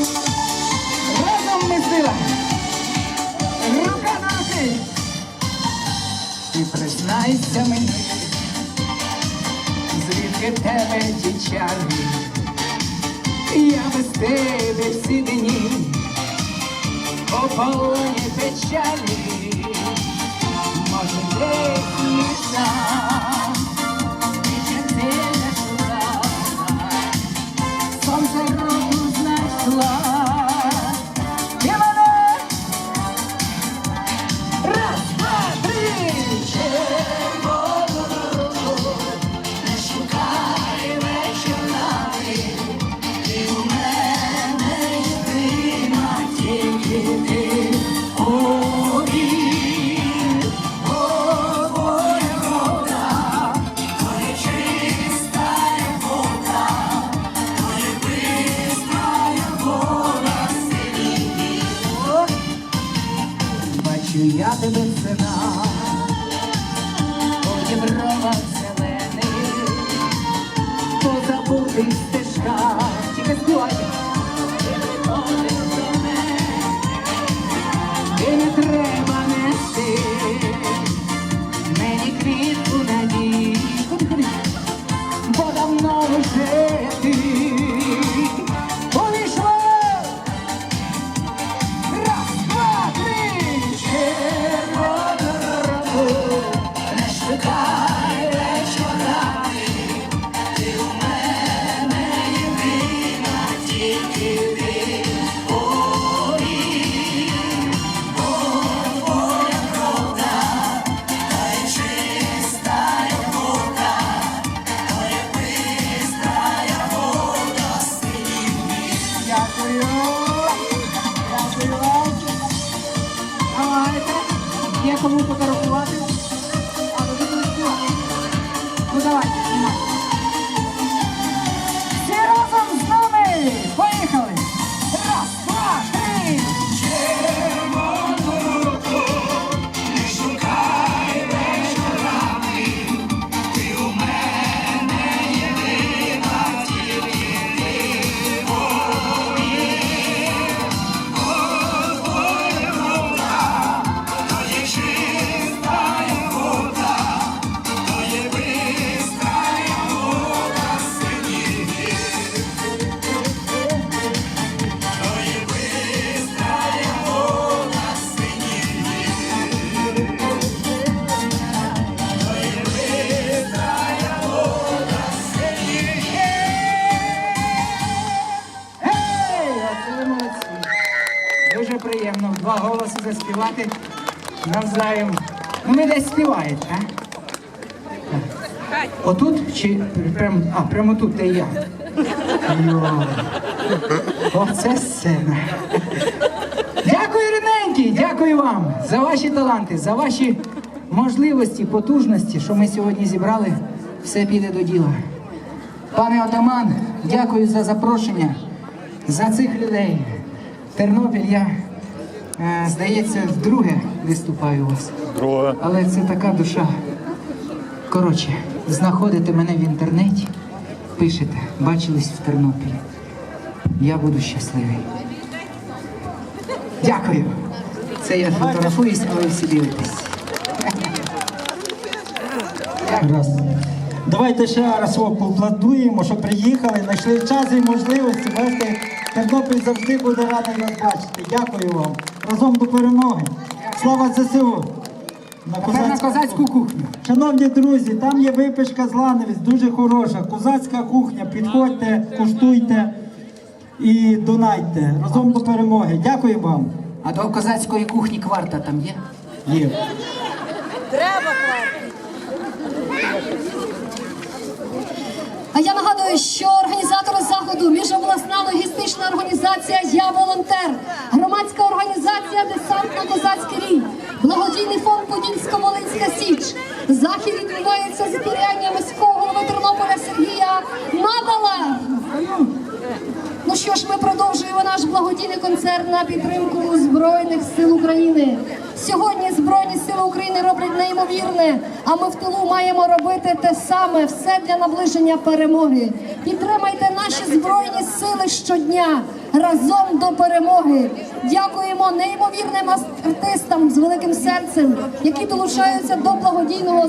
Разом ми сила! Рука на руки! І признайся мені, звідки тебе ті чарі, я без тебе всі дні, у полоні love. Я тебе сина, по євровах зелений, по забутих стежках, тільки співайте. Ти приходиш до мене, і не треба Давайте. Є кому співати. Ну давайте, знімайте. Приємно два голоси заспівати навзаєм. Ну, ви десь співаєте, а? Отут чи прям, а, прямо тут, де я. Йо. Оце сцена. Дякую, рідненькі, дякую вам за ваші таланти, за ваші можливості, потужності, що ми сьогодні зібрали. Все піде до діла. Пане отаман, дякую за запрошення, за цих людей. Тернопіль, я, здається, вдруге виступаю у вас. Друге. Але це така душа. Коротше, знаходите мене в інтернеті, пишете, бачились в Тернопілі. Я буду щасливий. Дякую. Це я фотографуюсь, а ви всі дивитесь. Раз. Давайте ще раз о, поаплодуємо, що приїхали, знайшли час і можливості. Бачите, Тернопіль завжди буде радий вас бачити. Дякую вам. Разом до перемоги. Слава ЗСУ! На Тепер на козацьку кухню. Шановні друзі, там є випічка з ланевиць, дуже хороша. Козацька кухня. Підходьте, куштуйте і донайте. Разом до перемоги. Дякую вам. А до козацької кухні кварта там є? Є. Треба. А я нагадую, що організатори заходу міжобласна логістична організація Я волонтер, громадська організація Десант на козацький рій, благодійний фонд Подільсько-Волинська Січ. Захід відбувається з сприяння міського голови Тернополя Сергія Надала. Ну що ж, ми продовжуємо наш благодійний концерт на підтримку Збройних сил України. Сьогодні Збройні сили України роблять неймовірне, а ми в тилу маємо робити те саме, все для наближення перемоги. Підтримайте наші збройні сили щодня. разом до перемоги. Дякуємо неймовірним артистам з великим серцем, які долучаються до благодійного